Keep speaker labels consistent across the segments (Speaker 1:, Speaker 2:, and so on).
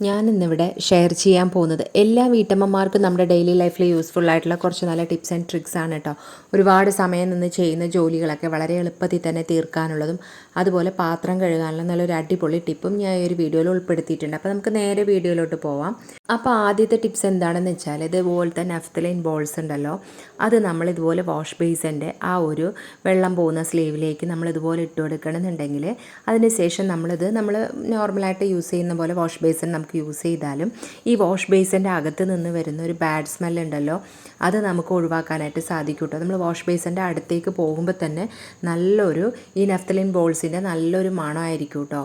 Speaker 1: ഞാൻ ഇന്നിവിടെ ഷെയർ ചെയ്യാൻ പോകുന്നത് എല്ലാ വീട്ടമ്മമാർക്കും നമ്മുടെ ഡെയിലി ലൈഫിൽ യൂസ്ഫുൾ ആയിട്ടുള്ള കുറച്ച് നല്ല ടിപ്സ് ആൻഡ് ട്രിക്സ് ആണ് കേട്ടോ ഒരുപാട് സമയം നിന്ന് ചെയ്യുന്ന ജോലികളൊക്കെ വളരെ എളുപ്പത്തിൽ തന്നെ തീർക്കാനുള്ളതും അതുപോലെ പാത്രം കഴുകാനുള്ള നല്ലൊരു അടിപൊളി ടിപ്പും ഞാൻ ഈ ഒരു വീഡിയോയിൽ ഉൾപ്പെടുത്തിയിട്ടുണ്ട്. അപ്പോൾ നമുക്ക് നേരെ വീഡിയോയിലോട്ട് പോവാം. അപ്പോൾ ആദ്യത്തെ ടിപ്സ് എന്താണെന്ന് വെച്ചാൽ ഇതുപോലത്തെ നഫ്തലൈൻ ബോൾസ് ഉണ്ടല്ലോ. അത് നമ്മൾ ഇതുപോലെ വാഷ് ബേസിന്റെ ആ ഒരു വെള്ളം പോകുന്ന സ്ലീവിലേക്ക് നമ്മൾ ഇതുപോലെ ഇട്ട് കൊടുക്കണമെന്നുണ്ടെങ്കിൽ അതിന് ശേഷം നമ്മളിത് നമ്മൾ നോർമലായിട്ട് യൂസ് ചെയ്യുന്ന പോലെ വാഷ് ബേസിൻ നമുക്ക് യൂസ് ചെയ്താലും ഈ വാഷ് ബേസിന്റെ അകത്ത് നിന്ന് വരുന്ന ഒരു ബാഡ് സ്മെൽ ഉണ്ടല്ലോ അത് നമുക്ക് ഒഴിവാക്കാനായിട്ട് സാധിക്കും കേട്ടോ നമ്മൾ വാഷ് ബേസിന്റെ അടുത്തേക്ക് പോകുമ്പോൾ തന്നെ നല്ലൊരു ഈ നഫ്തലിൻ ബോൾസിന്റെ നല്ലൊരു മണമായിരിക്കും കേട്ടോ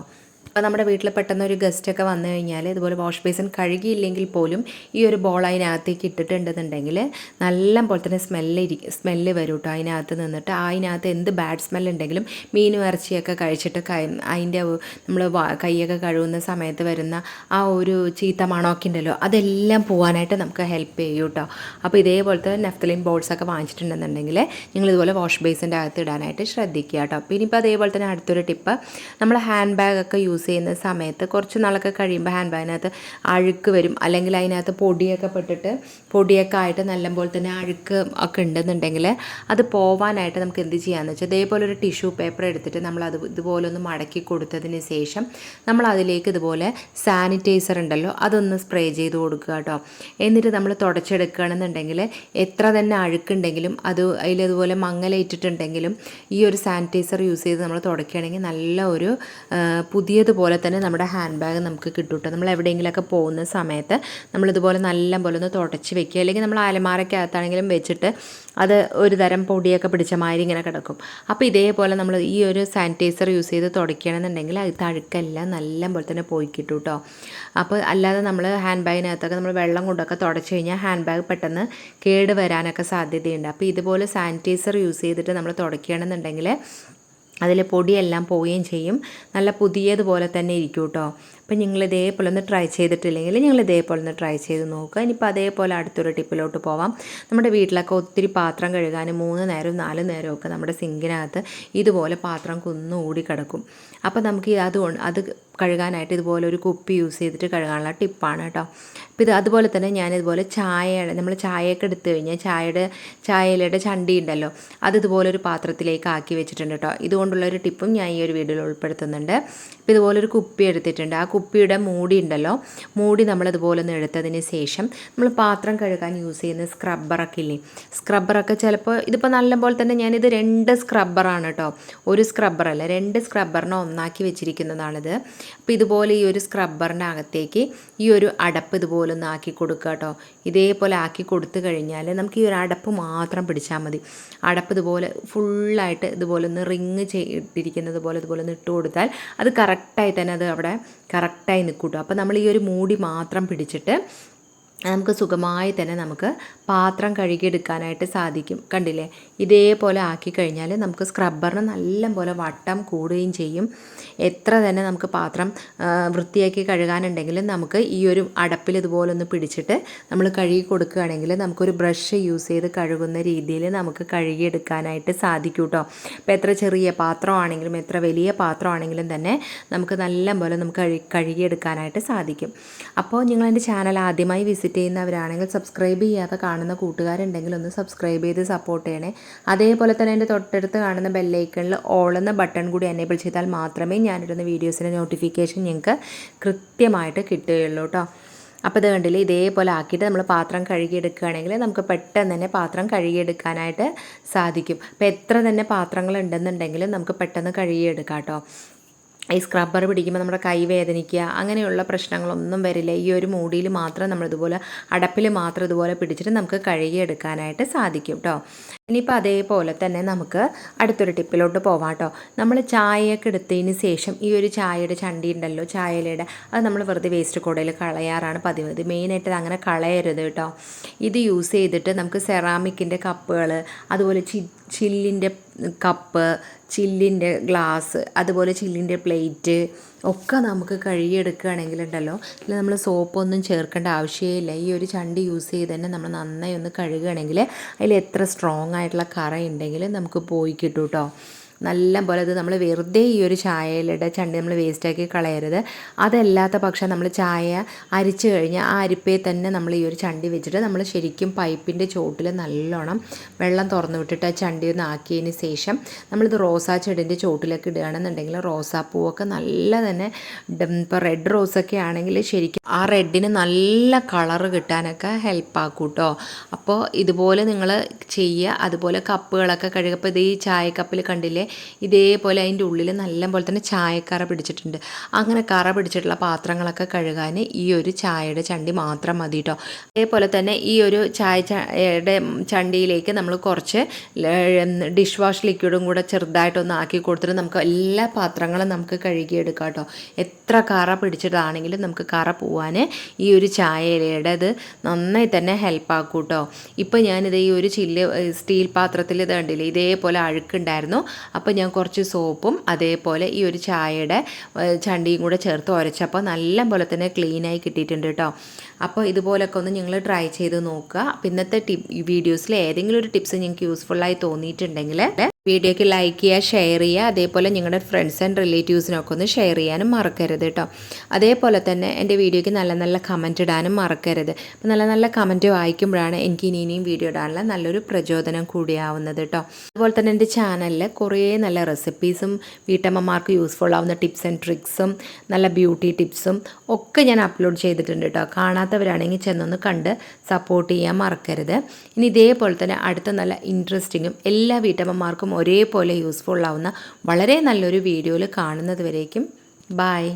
Speaker 1: അപ്പോൾ നമ്മുടെ വീട്ടിൽ പെട്ടെന്ന് ഒരു ഗസ്റ്റൊക്കെ വന്നു കഴിഞ്ഞാൽ ഇതുപോലെ വാഷ് ബേസിൻ കഴുകിയില്ലെങ്കിൽ പോലും ഈ ഒരു ബോൾ അതിനകത്തേക്ക് ഇട്ടിട്ടുണ്ടെന്നുണ്ടെങ്കിൽ നല്ല പോലെ തന്നെ സ്മെല്ല് ഇരി സ്മെല്ല് വരും കേട്ടോ അതിനകത്ത് നിന്നിട്ട്. അതിനകത്ത് എന്ത് ബാഡ് സ്മെല്ല് ഉണ്ടെങ്കിലും മീൻ ഇറച്ചിയൊക്കെ കഴിച്ചിട്ട് കൈ അതിന്റെ നമ്മൾ കൈയൊക്കെ കഴുകുന്ന സമയത്ത് വരുന്ന ആ ഒരു ചീത്ത മണമൊക്കെ ഉണ്ടല്ലോ അതെല്ലാം പോകാനായിട്ട് നമുക്ക് ഹെൽപ്പ് ചെയ്യും കേട്ടോ. അപ്പോൾ ഇതേപോലത്തെ നെഫ്തലിൻ ബോൾസൊക്കെ വാങ്ങിച്ചിട്ടുണ്ടെന്നുണ്ടെങ്കിൽ നിങ്ങൾ ഇതുപോലെ വാഷ് ബേസിന്റെ അകത്ത് ഇടാനായിട്ട് ശ്രദ്ധിക്കുക കേട്ടോ. പിന്നെ ഇപ്പോൾ അതേപോലെ തന്നെ അടുത്തൊരു ടിപ്പ് നമ്മൾ ഹാൻഡ് ബാഗൊക്കെ യൂസ് ചെയ്യുന്ന സമയത്ത് കുറച്ച് നാളൊക്കെ കഴിയുമ്പോൾ ഹാൻഡ് ബാഗിനകത്ത് അഴുക്ക് വരും. അല്ലെങ്കിൽ അതിനകത്ത് പൊടിയൊക്കെ പെട്ടിട്ട് പൊടിയൊക്കെ ആയിട്ട് നല്ലപോലെ തന്നെ അഴുക്ക് ഒക്കെ ഉണ്ടെന്നുണ്ടെങ്കിൽ അത് പോവാനായിട്ട് നമുക്ക് എന്ത് ചെയ്യാമെന്ന് വെച്ചാൽ ഇതേപോലെ ഒരു ടിഷ്യൂ പേപ്പർ എടുത്തിട്ട് നമ്മൾ അത് ഇതുപോലെ ഒന്ന് മടക്കി കൊടുത്തതിന് ശേഷം നമ്മൾ അതിലേക്ക് ഇതുപോലെ സാനിറ്റൈസർ ഉണ്ടല്ലോ അതൊന്ന് സ്പ്രേ ചെയ്ത് കൊടുക്കുക കേട്ടോ എന്നിട്ട് നമ്മൾ തുടച്ചെടുക്കുകയാണെന്നുണ്ടെങ്കിൽ എത്ര തന്നെ അഴുക്കുണ്ടെങ്കിലും അത് അതിലതുപോലെ മങ്ങലേറ്റിട്ടുണ്ടെങ്കിലും ഈ ഒരു സാനിറ്റൈസർ യൂസ് ചെയ്ത് നമ്മൾ തുടക്കുകയാണെങ്കിൽ നല്ല ഒരു പുതിയതുപോലെ തന്നെ നമ്മുടെ ഹാൻഡ് ബാഗ് നമുക്ക് കിട്ടും കേട്ടോ നമ്മൾ എവിടെയെങ്കിലുമൊക്കെ പോകുന്ന സമയത്ത് നമ്മളിതുപോലെ നല്ല പോലെ ഒന്ന് തുടച്ച് വെക്കുക. അല്ലെങ്കിൽ നമ്മൾ അലമാരക്കകത്താണെങ്കിലും വെച്ചിട്ട് അത് ഒരു തരം പൊടിയൊക്കെ പിടിച്ച മാതിരി ഇങ്ങനെ കിടക്കും. അപ്പോൾ ഇതേപോലെ നമ്മൾ ഈ ഒരു സാനിറ്റൈസർ യൂസ് ചെയ്ത് തുടയ്ക്കണമെന്നുണ്ടെങ്കിൽ അത് തഴുക്കെല്ലാം നല്ല പോലെ തന്നെ പോയി കിട്ടും കേട്ടോ അപ്പോൾ അല്ലാതെ നമ്മൾ ഹാൻഡ് ബാഗിനകത്തൊക്കെ നമ്മൾ വെള്ളം കൊണ്ടൊക്കെ തുടച്ച് കഴിഞ്ഞാൽ ഹാൻഡ് ബാഗ് പെട്ടെന്ന് കേട് വരാനൊക്കെ സാധ്യതയുണ്ട്. അപ്പോൾ ഇതുപോലെ സാനിറ്റൈസർ യൂസ് ചെയ്തിട്ട് നമ്മൾ തുടയ്ക്കുകയാണെന്നുണ്ടെങ്കിൽ അതിൽ പൊടിയെല്ലാം പോവുകയും ചെയ്യും. നല്ല പുതിയതുപോലെ തന്നെ ഇരിക്കും കേട്ടോ. അപ്പം നിങ്ങൾ ഇതേപോലെ ഒന്ന് ട്രൈ ചെയ്തിട്ടില്ലെങ്കിൽ നിങ്ങൾ ഇതേപോലെ ഒന്ന് ട്രൈ ചെയ്ത് നോക്കുക. ഇനിയിപ്പോൾ അതേപോലെ അടുത്തൊരു ടിപ്പിലോട്ട് പോവാം. നമ്മുടെ വീട്ടിലൊക്കെ ഒത്തിരി പാത്രം കഴുകാൻ മൂന്ന് നേരവും നാല് നേരവും ഒക്കെ നമ്മുടെ സിങ്കിനകത്ത് ഇതുപോലെ പാത്രം കുന്നുകൂടി കിടക്കും. അപ്പോൾ നമുക്ക് അത് അത് കഴുകാനായിട്ട് ഇതുപോലെ ഒരു കുപ്പി യൂസ് ചെയ്തിട്ട് കഴുകാനുള്ള ടിപ്പാണ് കേട്ടോ അപ്പോൾ ഇത് അതുപോലെ തന്നെ ഞാനിതുപോലെ ചായ നമ്മൾ ചായയൊക്കെ എടുത്തു കഴിഞ്ഞാൽ ചായയുടെ ചായയിലയുടെ ചണ്ടി ഉണ്ടല്ലോ അത് ഇതുപോലെ ഒരു പാത്രത്തിലേക്ക് ആക്കി വെച്ചിട്ടുണ്ട് കേട്ടോ ഇതുകൊണ്ടുള്ള ഒരു ടിപ്പും ഞാൻ ഈ ഒരു വീഡിയോയിൽ ഉൾപ്പെടുത്തുന്നുണ്ട്. അപ്പോൾ ഇതുപോലെ ഒരു കുപ്പി എടുത്തിട്ടുണ്ട്. ആ കുപ്പിയുടെ മൂടി ഉണ്ടല്ലോ. മൂടി നമ്മൾ ഇതുപോലെ ഒന്ന് എടുത്തതിന് ശേഷം നമ്മൾ പാത്രം കഴുകാൻ യൂസ് ചെയ്യുന്ന സ്ക്രബ്ബറൊക്കെ ഇല്ലേ? സ്ക്രബ്ബറൊക്കെ ചിലപ്പോൾ ഇതിപ്പോൾ നല്ലപോലെ തന്നെ ഞാനിത് രണ്ട് സ്ക്രബ്ബറാണ് കേട്ടോ ഒരു സ്ക്രബ്ബറല്ല രണ്ട് സ്ക്രബ്ബറിനെ ഒന്നാക്കി വെച്ചിരിക്കുന്നതാണിത്. അപ്പോൾ ഇതുപോലെ ഈ ഒരു സ്ക്രബ്ബറിന്റെ അകത്തേക്ക് ഈ ഒരു അടപ്പ് ഇതുപോലെ ഒന്ന് ആക്കി കൊടുക്കുക കേട്ടോ ഇതേപോലെ ആക്കി കൊടുത്തു കഴിഞ്ഞാൽ നമുക്ക് ഈ ഒരു അടപ്പ് മാത്രം പിടിച്ചാൽ മതി. അടപ്പ് ഇതുപോലെ ഫുള്ളായിട്ട് ഇതുപോലെ ഒന്ന് റിങ് ചെയ്തിരിക്കുന്നത് പോലെ ഇതുപോലെ ഒന്ന് ഇട്ട് കൊടുത്താൽ അത് കറക്റ്റായി തന്നെ അത് അവിടെ കറക്റ്റായി നിൽക്കൂട്ടോ. കേട്ടോ അപ്പോൾ നമ്മൾ ഈ ഒരു മൂടി മാത്രം പിടിച്ചിട്ട് നമുക്ക് സുഖമായി തന്നെ നമുക്ക് പാത്രം കഴുകിയെടുക്കാനായിട്ട് സാധിക്കും. കണ്ടില്ലേ? ഇതേപോലെ ആക്കി കഴിഞ്ഞാൽ നമുക്ക് സ്ക്രബ്ബറിന് നല്ല പോലെ വട്ടം കൂടുകയും ചെയ്യും. എത്ര തന്നെ നമുക്ക് പാത്രം വൃത്തിയാക്കി കഴുകാനുണ്ടെങ്കിലും നമുക്ക് ഈ ഒരു അടപ്പിൽ ഇതുപോലെ ഒന്ന് പിടിച്ചിട്ട് നമ്മൾ കഴുകി കൊടുക്കുകയാണെങ്കിൽ നമുക്കൊരു ബ്രഷ് യൂസ് ചെയ്ത് കഴുകുന്ന രീതിയിൽ നമുക്ക് കഴുകിയെടുക്കാനായിട്ട് സാധിക്കും കേട്ടോ അപ്പോൾ എത്ര ചെറിയ പാത്രമാണെങ്കിലും എത്ര വലിയ പാത്രമാണെങ്കിലും തന്നെ നമുക്ക് നല്ല പോലെ നമുക്ക് കഴുകി കഴുകിയെടുക്കാനായിട്ട് സാധിക്കും. അപ്പോൾ നിങ്ങൾ എന്റെ ചാനൽ ആദ്യമായി വിസിറ്റ് ചെയ്യുന്നവരാണെങ്കിൽ സബ്സ്ക്രൈബ് ചെയ്യാതെ കാണുന്ന കൂട്ടുകാരുണ്ടെങ്കിൽ ഒന്ന് സബ്സ്ക്രൈബ് ചെയ്ത് സപ്പോർട്ട് ചെയ്യണേ. അതേപോലെ തന്നെ എന്റെ തൊട്ടടുത്ത് കാണുന്ന ബെല്ലൈക്കണിൽ ഓൾ എന്ന ബട്ടൺ കൂടി എനേബിൾ ചെയ്താൽ മാത്രമേ ഞാനിടുന്ന വീഡിയോസിന്റെ നോട്ടിഫിക്കേഷൻ നിങ്ങൾക്ക് കൃത്യമായിട്ട് കിട്ടുകയുള്ളൂ കേട്ടോ അപ്പോൾ ഇത് കണ്ടില്ലേ? ഇതേപോലെ ആക്കിയിട്ട് നമ്മൾ പാത്രം കഴുകിയെടുക്കുകയാണെങ്കിൽ നമുക്ക് പെട്ടെന്ന് തന്നെ പാത്രം കഴുകിയെടുക്കാനായിട്ട് സാധിക്കും. അപ്പോൾ എത്ര തന്നെ പാത്രങ്ങൾ ഉണ്ടെന്നുണ്ടെങ്കിലും നമുക്ക് പെട്ടെന്ന് കഴുകിയെടുക്കാം കേട്ടോ ഈ സ്ക്രബ്ബർ പിടിക്കുമ്പോൾ നമ്മുടെ കൈ വേദനിക്കുക അങ്ങനെയുള്ള പ്രശ്നങ്ങളൊന്നും വരില്ല. ഈ ഒരു മൂടിയിൽ മാത്രം നമ്മൾ ഇതുപോലെ അടപ്പിൽ മാത്രം ഇതുപോലെ പിടിച്ചിട്ട് നമുക്ക് കഴുകിയെടുക്കാനായിട്ട് സാധിക്കും കേട്ടോ ഇനിയിപ്പോൾ അതേപോലെ തന്നെ നമുക്ക് അടുത്തൊരു ടിപ്പിലോട്ട് പോവാം കേട്ടോ നമ്മൾ ചായയൊക്കെ എടുത്തതിന് ശേഷം ഈ ഒരു ചായയുടെ ചണ്ടി ഉണ്ടല്ലോ ചായയിലയുടെ അത് നമ്മൾ വെറുതെ വേസ്റ്റ് കൂടയിൽ കളയാറാണ് പതിവ്. ഇത് മെയിനായിട്ട് അങ്ങനെ കളയരുത് കേട്ടോ ഇത് യൂസ് ചെയ്തിട്ട് നമുക്ക് സെറാമിക്കിന്റെ കപ്പുകൾ അതുപോലെ ചി ചില്ലിന്റെ കപ്പ് ചില്ലിന്റെ ഗ്ലാസ് അതുപോലെ ചില്ലിന്റെ പ്ലേറ്റ് ഒക്കെ നമുക്ക് കഴുകിയെടുക്കുകയാണെങ്കിലുണ്ടല്ലോ. ഇതിൽ നമ്മൾ സോപ്പൊന്നും ചേർക്കേണ്ട ആവശ്യമില്ല. ഈ ഒരു ചണ്ടി യൂസ് ചെയ്ത് തന്നെ നമ്മൾ നന്നായി ഒന്ന് കഴുകുകയാണെങ്കിൽ അതിൽ എത്ര സ്ട്രോങ് ആയിട്ടുള്ള കറ ഉണ്ടെങ്കിൽ നമുക്ക് പോയി കിട്ടും കേട്ടോ നല്ല പോലെ ഇത് നമ്മൾ വെറുതെ ഈ ഒരു ചായയിലിട ചണ്ടി നമ്മൾ വേസ്റ്റാക്കി കളയരുത്. അതല്ലാത്ത പക്ഷം നമ്മൾ ചായ അരിച്ചു കഴിഞ്ഞാൽ ആ അരിപ്പേ തന്നെ നമ്മൾ ഈ ഒരു ചണ്ടി വെച്ചിട്ട് നമ്മൾ ശരിക്കും പൈപ്പിന്റെ ചോട്ടിൽ നല്ലോണം വെള്ളം തുറന്നു വിട്ടിട്ട് ആ ചണ്ടി ഒന്ന് ആക്കിയതിന് ശേഷം നമ്മളിത് റോസാ ചെടിന്റെ ചോട്ടിലൊക്കെ ഇടുകയാണെന്നുണ്ടെങ്കിൽ റോസാപ്പൂവൊക്കെ നല്ല തന്നെ ഇപ്പോൾ റെഡ് റോസൊക്കെ ആണെങ്കിൽ ശരിക്കും ആ റെഡിന് നല്ല കളർ കിട്ടാനൊക്കെ ഹെൽപ്പ് ആക്കും കേട്ടോ അപ്പോൾ ഇതുപോലെ നിങ്ങൾ ചെയ്യുക അതുപോലെ കപ്പുകളൊക്കെ കഴുകപ്പോൾ ഇത് ഈ ചായക്കപ്പിൽ കണ്ടില്ലേ? ഇതേപോലെ അതിന്റെ ഉള്ളിൽ നല്ല പോലെ തന്നെ ചായക്കറ പിടിച്ചിട്ടുണ്ട്. അങ്ങനെ കറ പിടിച്ചിട്ടുള്ള പാത്രങ്ങളൊക്കെ കഴുകാൻ ഈ ഒരു ചായയുടെ ചണ്ടി മാത്രം മതി കേട്ടോ അതേപോലെ തന്നെ ഈ ഒരു ചായ ചായയുടെ ചണ്ടിയിലേക്ക് നമ്മൾ കുറച്ച് ഡിഷ് വാഷ് ലിക്വിഡും കൂടെ ചെറുതായിട്ടൊന്ന് ആക്കി കൊടുത്തിട്ട് നമുക്ക് എല്ലാ പാത്രങ്ങളും നമുക്ക് കഴുകിയെടുക്കാം കേട്ടോ എത്ര കറ പിടിച്ചിട്ടാണെങ്കിലും നമുക്ക് കറ പോവാൻ ഈ ഒരു ചായയുടെ ഇത് നന്നായി തന്നെ ഹെൽപ്പാക്കും കേട്ടോ ഇപ്പോൾ ഞാനിത് ഈ ഒരു ചില്ല് സ്റ്റീൽ പാത്രത്തിൽ ഇത് കണ്ടില്ലേ ഇതേപോലെ അഴുക്കുണ്ടായിരുന്നു. അപ്പോൾ ഞാൻ കുറച്ച് സോപ്പും അതേപോലെ ഈ ഒരു ചായയുടെ ചണ്ടിയും കൂടെ ചേർത്ത് ഉരച്ചപ്പോൾ നല്ല പോലെ തന്നെ ക്ലീനായി കിട്ടിയിട്ടുണ്ട് കേട്ടോ അപ്പോൾ ഇതുപോലൊക്കെ ഒന്ന് നിങ്ങൾ ട്രൈ ചെയ്ത് നോക്കുക. അപ്പോൾ ഇന്നത്തെ ടിപ്പ് വീഡിയോസിൽ ഏതെങ്കിലും ഒരു ടിപ്സ് നിങ്ങൾക്ക് യൂസ്ഫുള്ളായി തോന്നിയിട്ടുണ്ടെങ്കിൽ വീഡിയോക്ക് ലൈക്ക് ചെയ്യുക ഷെയർ ചെയ്യുക. അതേപോലെ നിങ്ങളുടെ ഫ്രണ്ട്സ് ആൻഡ് റിലേറ്റീവ്സിനൊക്കെ ഒന്ന് ഷെയർ ചെയ്യാനും മറക്കരുത് കേട്ടോ അതേപോലെ തന്നെ എന്റെ വീഡിയോയ്ക്ക് നല്ല നല്ല കമന്റ് ഇടാനും മറക്കരുത്. അപ്പോൾ നല്ല നല്ല കമന്റ് വായിക്കുമ്പോഴാണ് എനിക്ക് ഇനി ഇനിയും വീഡിയോ ഇടാനുള്ള നല്ലൊരു പ്രചോദനം കൂടിയാവുന്നത് കേട്ടോ അതുപോലെ തന്നെ എന്റെ ചാനലിൽ കുറേ നല്ല റെസിപ്പീസും വീട്ടമ്മമാർക്ക് യൂസ്ഫുൾ ആവുന്ന ടിപ്സ് ആൻഡ് ട്രിക്സും നല്ല ബ്യൂട്ടി ടിപ്സും ഒക്കെ ഞാൻ അപ്ലോഡ് ചെയ്തിട്ടുണ്ട് കേട്ടോ കാണാത്തവരാണെങ്കിൽ ചെന്നൊന്ന് കണ്ട് സപ്പോർട്ട് ചെയ്യാൻ മറക്കരുത്. ഇനി ഇതേപോലെ തന്നെ അടുത്ത നല്ല ഇൻട്രസ്റ്റിങ്ങും എല്ലാ വീട്ടമ്മമാർക്കും ഒരേപോലെ യൂസ്ഫുൾ ആവുന്ന വളരെ നല്ലൊരു വീഡിയോയിൽ കാണുന്നത് വരേക്കും ബായ്